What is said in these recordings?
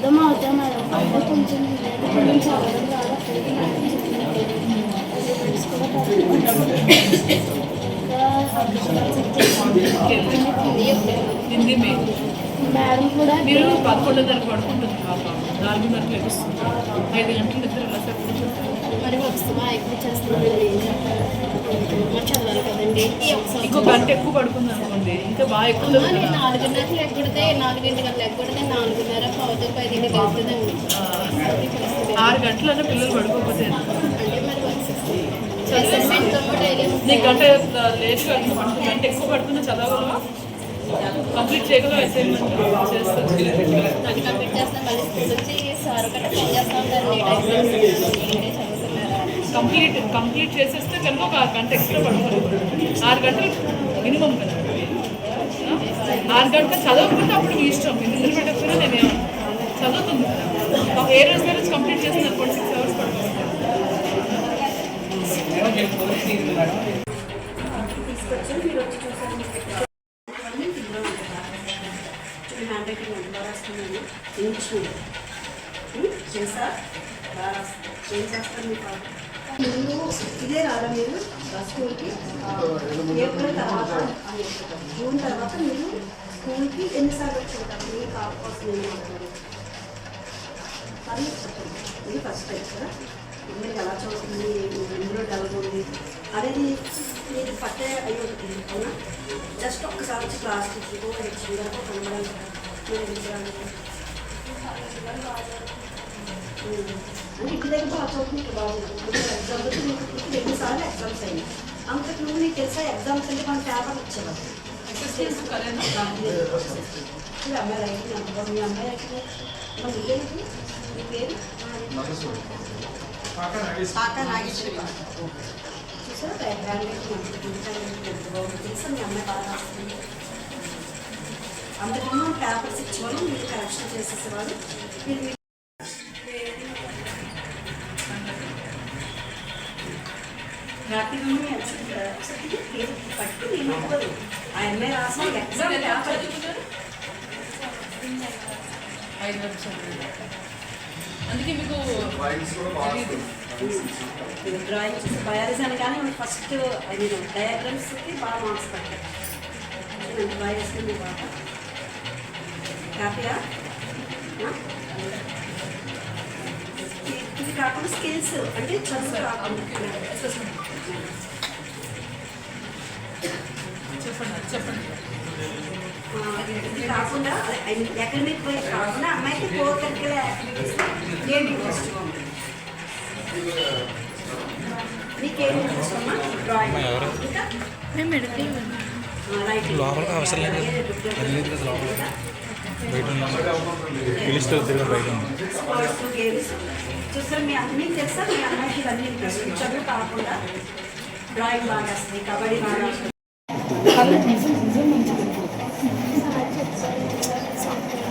అర్థం అవుతా మేడం కొంచెం మేడం కూడా మీరు పదకొండున్నర పడుకుంటుంది పాప నాలుగున్నరకు లెగుస్తుంది ఐదు గంటలు నిద్ర మరి వస్తామా ఎక్కువ చేస్తున్నామండి ఏం చెప్పాలి మరి చదవాలి కదండి ఈ ఒకసారి ఇంకో గంట ఎక్కువ పడుకుంది అనుకోండి ఇంకా బాగా ఎక్కువ. నాలుగున్నరకు లెక్కడితే నాలుగింటికి లెక్కడితే నాలుగున్నర పావుతో పదింటికి వెళ్తుందండి. ఆ, ఆరు గంటలన్నా పిల్లలు పడుకోకపోతే? అంటే మరి నీకు గంట పడుతుంది గంట ఎక్కువ పడుతున్నా చదవగలవా? కంప్లీట్ చేయగలవా అసైన్మెంట్ చేస్తాను కంప్లీట్ చేస్తాను మళ్ళీ స్కూల్ వచ్చి సార్ ఫోన్ చేస్తా ఉంటారు కంప్లీట్ కంప్లీట్ చేసేస్తే కనుక ఒక ఆరు గంట ఎక్స్ట్రా పడుకోవాలి. ఆరు గంటలు మినిమం కదా. ఆరు గంటలు చదవకుండా అప్పుడు మీ ఇష్టం. మీరు నిద్ర పెట్టకపోయినా నేను చదువుతుంది ఒక ఏ రోజు ఏ కంప్లీట్ చేసిన అనుకోండి సిక్స్ అవర్స్ పడుతుంది హ్యాండ్ రైటింగ్ అంటే బాగా ఇంగ్లీష్ మీడియం చేసా బాగా రాస్తుంది. ఏం చేస్తారు మీ పాప మీరు ఇదే రారా మీరు స్కూల్కి ఏప్రిల్ తర్వాత జూన్ తర్వాత మీరు స్కూల్కి ఎన్నిసార్లు వచ్చుంటారు మీ కాపు కోసం ఏం మాట్లాడారు అది చెప్పండి. ఇది ఫస్ట్ టైం కదా మీరు ఎలా చదువుతుంది ఎందులో డెవలప్ ఉంది అనేది మీరు పట్టే అయ్యి ఉంటుంది అవునా జస్ట్ ఒక్కసారి వచ్చి క్లాస్ టీచర్కో హెచ్ఎం గారికో కనబడాలి మీరు ఎందుకు రాలేదు? ఉమ్. అంటే ఇంటి దగ్గర బాగా చదువుతుంది ఇక్కడ బాగా చదువుతుంది ఎగ్జామ్ వచ్చి ఎగ్జామ్స్ అయ్యాయి అంతకు ముందు మీకు తెలుసా ఎగ్జామ్స్ అంటే మన పేపర్ ఇది అమ్మాయి బాగుంది మీ అమ్మాయి రైటింగ్ మన ఇల్లేంటి మీ పేరు కాకా నాగేశ్వరి చూసారా బాగుంది తెలుసా మీ అమ్మాయి బాగా రాస్తుంది అంతకుముందు పేపర్స్ ఇచ్చేవాళ్ళు మీరు కరెక్షన్ చేసేసేవాళ్ళు మీరు మీ- పట్టి నేను ఇవ్వదు ఆ అమ్మాయి రాసిన ఎగ్జామ్ పేపర్. అందుకే మీకు తెలీదు. డ్రాయింగ్ చేసి బయాలజీ అనగానే ఫస్ట్ ఐ మీన్ డయాగ్రామ్స్కి బాగా మార్క్స్ పట్టాయి నేను బాగా. హ్యాపీయా కాకుండా స్కిల్స్ అంటే చదువు కాకుండా చెప్పండి కాకుండా అకాడమిక్ వైజ్ కాకుండా అమ్మాయికి కో కరికులర్ యాక్టివిటీస్ ఏం ఇంట్రెస్ట్ ఉంది నీకేం ఇంట్రెస్ట్ అమ్మా? డ్రాయింగ్ ఇంకా? మేము మెడికల్ రైటింగ్ లోపలికి అవసరం లేదు. అది లేదు కదా లోపలికి బయట ఉన్నాం పిలిస్తే తిరిగి బయట చూసారు మీ అన్నీ తెలుసా? మీ అమ్మాయికి ఇవన్నీ ఇంట్రెస్ట్ చదువు కాకుండా డ్రాయింగ్ బాగా వస్తుంది కబడ్డీ బాగా వస్తుంది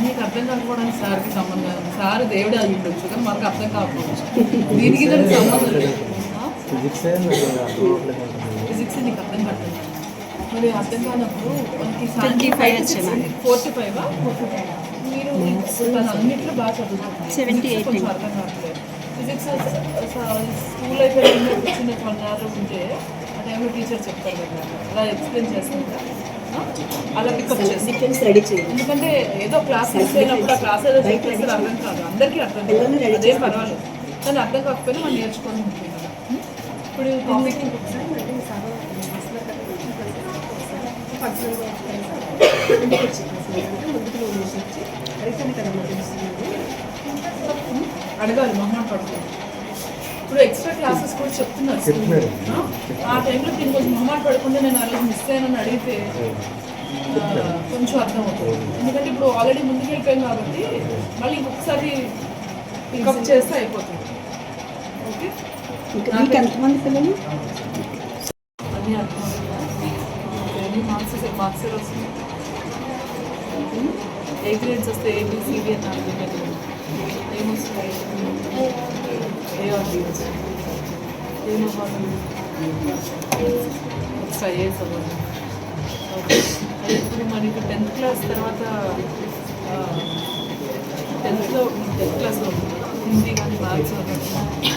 మీకు అర్థం కాకపోవడానికి సార్కి సంబంధం. సార్ దేవుడే అయి ఉండొచ్చు కానీ మనకు అర్థం కాకపోవచ్చు. దీనికి దానికి సంబంధం లేదు. ఫిజిక్సే ఫిజిక్స్ నీకు అర్థం కాదు. మరి అర్థం కానప్పుడు మనకి Twenty five వచ్చాయి ఫోర్టీ ఫైవ్? మీరు తను అన్నింటిలో బాగా eight. కొంచెం అర్థం కావట్లేదు. ఫిజిక్స్ స్కూల్ అయిపోయిన చిన్న కొన్నాళ్ళు ఉంటే ఆ టైంలో టీచర్ చెప్తారు కదా. అలా ఎక్స్ప్లెయిన్ చేస్తుందా అలా పికప్ రెడీ చేయండి ఎందుకంటే ఏదో క్లాస్ మిస్ అయినప్పుడు ఆ క్లాస్ ఏదో చెప్పేస్తే అర్థం కాదు. అందరికీ అర్థం కాదు. అదే పర్వాలేదు. కానీ అర్థం కాకపోయినా మనం నేర్చుకొని ఉంటుంది కదా? ఇప్పుడు మళ్ళీ సభ అడగాలి మొహమాట పడుతుంది ఇప్పుడు ఎక్స్ట్రా క్లాసెస్ కూడా చెప్తున్నారు. ఆ? ఆ టైంలో దీని కొంచెం మొహమాట పడకుండా నేను అలా మిస్ అయ్యానని అడిగితే కొంచెం అర్థం అవుతుంది. ఎందుకంటే ఇప్పుడు ఆల్రెడీ ముందుకు వెళ్ళిపోయాం కాబట్టి మళ్ళీ ఇంకొకసారి పికప్ చేస్తే అయిపోతుంది. ఓకే మీకు ఎంతమంది పిల్లలు? అన్నీ అర్థం అవుతుందా ఎన్ని మార్క్స్ మార్క్స్ వస్తుంది. ఏ గ్రేడ్స్ వస్తే ఏబిసిడి అని అర్థం ఏ ఆర్ ఐఏఎస్ అవ్వాలి ఇప్పుడు మరి టెన్త్ క్లాస్ తర్వాత టెన్త్లో టెన్త్ క్లాస్లో హిందీ కానీ మ్యాథ్స్ కానీ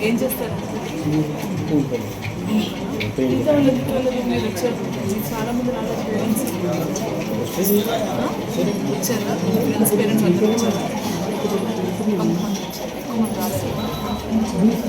ఏం చేస్తారు మిగతా వాళ్ళకి వాళ్ళకి మీరు వచ్చారు చాలా మంది రాలేదు పేరెంట్స్ వచ్చారా ఫ్రెండ్స్ పేరెంట్స్ అందరూ వచ్చారా కొంతమంది వచ్చారు ఎక్కువ మంది రాలేదు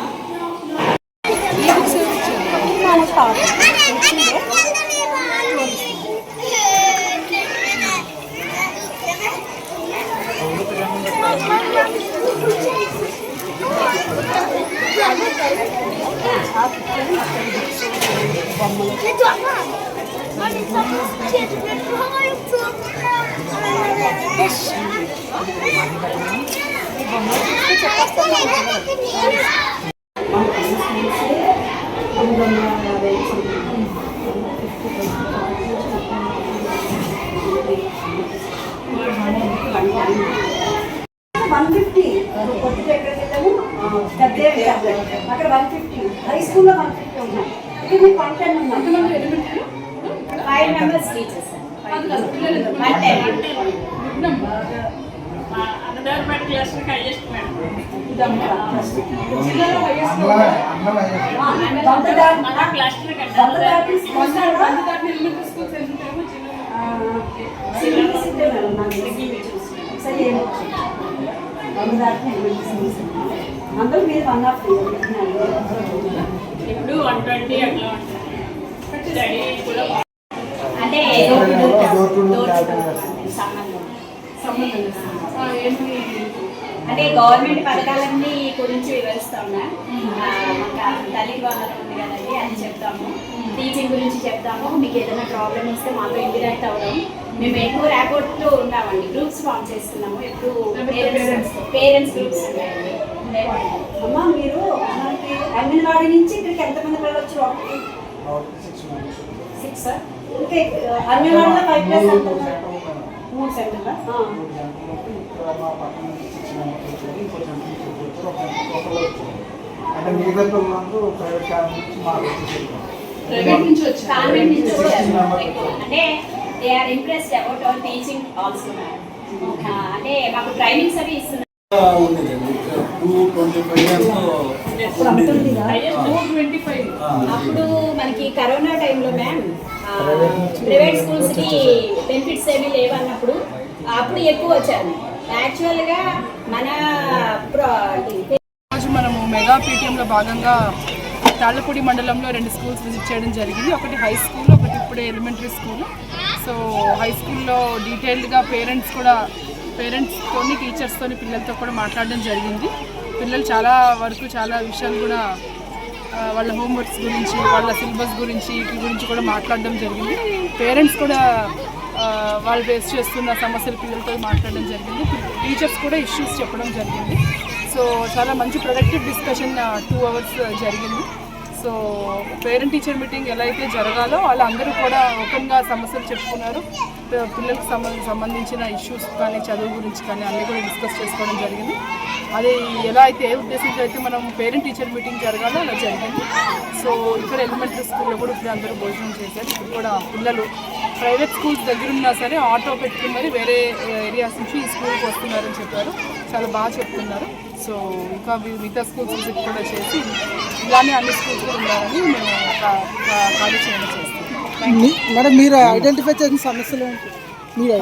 విషయాల్లో వన్ వన్ ఫిఫ్టీ హై స్కూల్లో వన్ ఫిఫ్టీ ఉన్నాయి ఇక్కడ మీకు వన్ టెన్ ఉన్నాయి ఫైవ్ మెంబర్స్ టీచర్స్ అంగన్వాడీ క్లాస్కి హైయెస్ట్ మేడం. మన క్లస్టర్ అందరూ మీరు వన్ ఆఫ్ ఇప్పుడు వన్ ట్వంటీ అట్లా ఉంటుంది. స్టడీ కూడా అంటే అంటే గవర్నమెంట్ పథకాలన్నీ గురించి వివరిస్తాము మాకు తల్లి వందనం ఉంది కదండి అది చెప్తాము. టీచింగ్ గురించి చెప్తాము. మీకు ఏదైనా ప్రాబ్లమ్ వస్తే మాతో ఇంటరాక్ట్ అవ్వడం. మేము ఎక్కువ ర్యాపోర్ట్ ఉన్నామండి. గ్రూప్స్ ఫామ్ చేస్తున్నాము. ఎప్పుడు పేరెంట్స్ పేరెంట్స్ గ్రూప్స్ ఉన్నాయండి అమ్మ మీరు మనకి అంగన్వాడీ నుంచి ఇక్కడికి ఎంతమంది వెళ్ళొచ్చు ఒకటి సిక్స్ ఇంకా అంగన్వాడీలో ఫైవ్ ప్లస్ మూడు సెంటర్లా. అంటే మిగతా పిల్లలందరూ ప్రైవేట్ కాలేజ్ నుంచి మాకు ప్రైవేట్ నుంచి వచ్చారు. కాన్వెంట్ నుంచి వచ్చారు. అంటే they are impressed about our teaching also అంటే మాకు ట్రైనింగ్స్ అవి ఇస్తున్నారు. ఉండేదండి టూ ట్వంటీ ఫైవ్ అప్పుడు మనకి కరోనా టైంలో మ్యామ్ ప్రైవేట్ స్కూల్స్కి బెనిఫిట్స్ ఏమీ లేవన్నప్పుడు అప్పుడు ఎక్కువ వచ్చారు. యాక్చువల్గా మన మనము మెగా పీటీఎంలో భాగంగా తాళ్ళపూడి మండలంలో రెండు స్కూల్స్ విజిట్ చేయడం జరిగింది. ఒకటి హై స్కూల్ ఒకటి ఇప్పుడే ఎలిమెంటరీ స్కూల్ సో హై స్కూల్లో డీటెయిల్డ్గా పేరెంట్స్ కూడా పేరెంట్స్తో టీచర్స్తో పిల్లలతో కూడా మాట్లాడడం జరిగింది. పిల్లలు చాలా వరకు చాలా విషయాలు కూడా వాళ్ళ హోంవర్క్స్ గురించి వాళ్ళ సిలబస్ గురించి వీటి గురించి కూడా మాట్లాడడం జరిగింది. పేరెంట్స్ కూడా వాళ్ళు ఫేస్ చేస్తున్న సమస్యలు పిల్లలతో మాట్లాడడం జరిగింది. టీచర్స్ కూడా ఇష్యూస్ చెప్పడం జరిగింది. సో చాలా మంచి ప్రొడక్టివ్ డిస్కషన్ టూ అవర్స్ జరిగింది. సో పేరెంట్ టీచర్ మీటింగ్ ఎలా అయితే జరగాలో వాళ్ళందరూ కూడా ఓపెన్గా సమస్యలు చెప్పుకున్నారు. పిల్లలకు సంబంధించి సంబంధించిన ఇష్యూస్ కానీ చదువు గురించి కానీ అన్నీ కూడా డిస్కస్ చేసుకోవడం జరిగింది. అది ఎలా అయితే ఏ ఉద్దేశంతో అయితే మనం పేరెంట్ టీచర్ మీటింగ్ జరగాలో అలా జరిగింది. సో ఇక్కడ ఎలిమెంటరీ స్కూల్లో కూడా ఇప్పుడు అందరూ భోజనం చేశారు. ఇప్పుడు కూడా పిల్లలు ప్రైవేట్ స్కూల్స్ దగ్గర ఉన్నా సరే ఆటో పెట్టుకుని మరి వేరే ఏరియాస్ నుంచి ఈ స్కూల్కి వస్తున్నారని చెప్పారు. చాలా బాగా చెప్తున్నారు. సో ఇంకా మిగతా స్కూల్స్ విజిట్ కూడా చేసి ఇలానే అన్ని స్కూల్స్ కూడా ఉండాలని మేము కా- కా- చేస్తాం. మేడం మీరు ఐడెంటిఫై చేసిన సమస్యలు ఏంటి? మీరు.